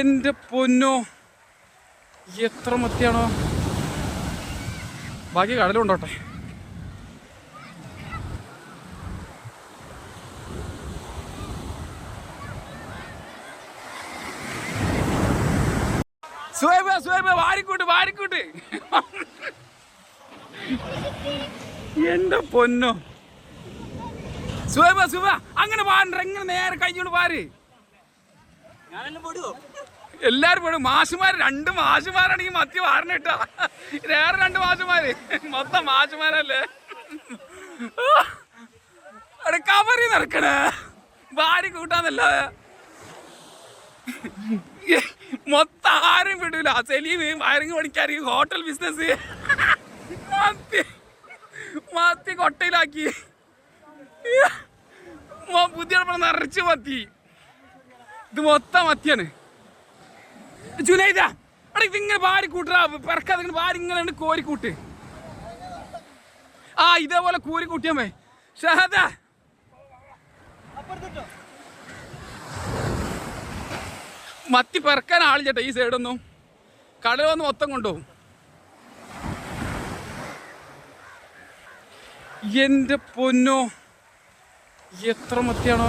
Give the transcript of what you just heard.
എന്റെ പൊന്നോ. എത്ര മത്തിയാണോ. ബാക്കി കടലുണ്ടോട്ടെ സുഹൈബ സുഹൈബ വാരിക്കൂട്ട് വാരിക്കൂട്ട്. എന്റെ പൊന്നോ. സുബ സുബ അങ്ങനെ പാടണ്ട എങ്ങനെ നേരെ കഴിഞ്ഞോണ്ട് പാര് എല്ലാരും പോടും മാഷുമാര് രണ്ട് മാഷുമാരാണ് ഈ മത്തി വാറിനിട്ട വേറെ രണ്ട് മാഷുമാര്. മൊത്തം മാഷുമാരല്ലേ? അവിടെ കവറി നടക്കണേ. ഭാര്യ കൂട്ടാന്നല്ലാതെ മൊത്തം ആരും വിടൂല. സെലീം വയറിങ് പണിക്കാർ ഹോട്ടൽ ബിസിനസ്. മത്തി. മത്തി കൊട്ടയിലാക്കി. പുതിയ നിറച്ച് മത്തി. ഇത് മൊത്തം മത്തിയാണ്. ജുനൈദ. അവിടെ ഇതിങ്ങനെ ഭാരി കൂട്ടറാ പിറക്കാതെ ഇങ്ങനെ ഭാരി ഇങ്ങനെ കോരിക്കൂട്ട് ആ ഇതേപോലെ കോരി കൂട്ടിയാ മേ ഷഹദ. മത്തി പിറക്കാൻ ആളിച്ചട്ടെ ഈ സൈഡൊന്നും. കടൽ വന്ന് മൊത്തം കൊണ്ടുപോകും. എന്റെ പൊന്നോ എത്ര മത്തിയാണോ?